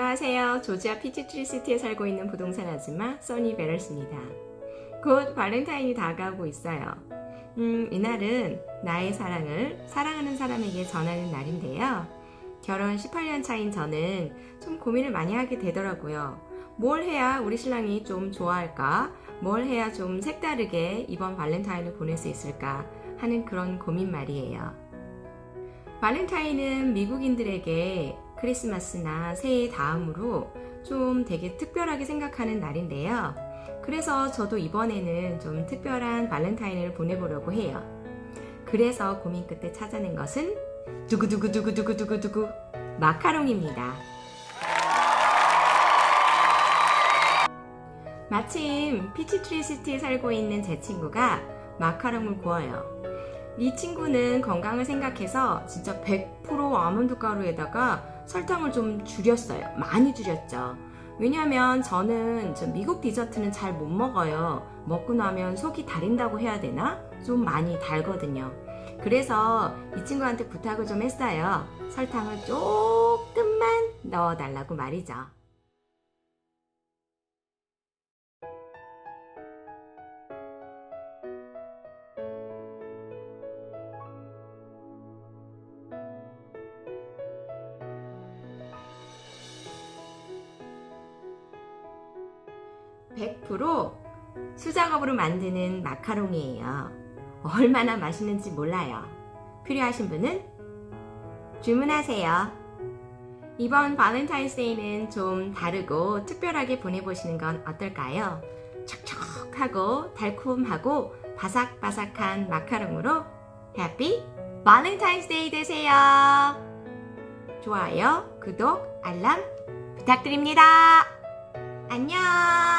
안녕하세요. 조지아 피치트리시티에 살고 있는 부동산 아줌마 써니 베럴스입니다. 곧 발렌타인이 다가오고 있어요. 음, 이날은 나의 사랑을 사랑하는 사람에게 전하는 날인데요. 결혼 18년 차인 저는 좀 고민을 많이 하게 되더라고요. 뭘 해야 우리 신랑이 좀 좋아할까? 뭘 해야 좀 색다르게 이번 발렌타인을 보낼 수 있을까? 하는 그런 고민 말이에요. 발렌타인은 미국인들에게 크리스마스나 새해 다음으로 좀 되게 특별하게 생각하는 날인데요. 그래서 저도 이번에는 좀 특별한 발렌타인을 보내보려고 해요. 그래서 고민 끝에 찾아낸 것은 두구두구두구두구두구두구 마카롱입니다. 마침 피치트리 시티에 살고 있는 제 친구가 마카롱을 구워요. 이 친구는 건강을 생각해서 진짜 100% 아몬드 가루에다가 설탕을 좀 줄였어요. 많이 줄였죠. 왜냐하면 저는 저 미국 디저트는 잘 못 먹어요. 먹고 나면 속이 다린다고 해야 되나? 좀 많이 달거든요. 그래서 이 친구한테 부탁을 좀 했어요. 설탕을 조금만 넣어달라고 말이죠. (100% 수작업으로 만드는 마카롱이에요. 얼마나 맛있는지 몰라요. 필요하신 분은 주문하세요. 이번 발렌타인스데이는 좀 다르고 특별하게 보내보시는 건 어떨까요? 촉촉하고 달콤하고 바삭바삭한 마카롱으로 해피 발렌타인스데이 되세요. 좋아요, 구독, 알람 부탁드립니다. 안녕!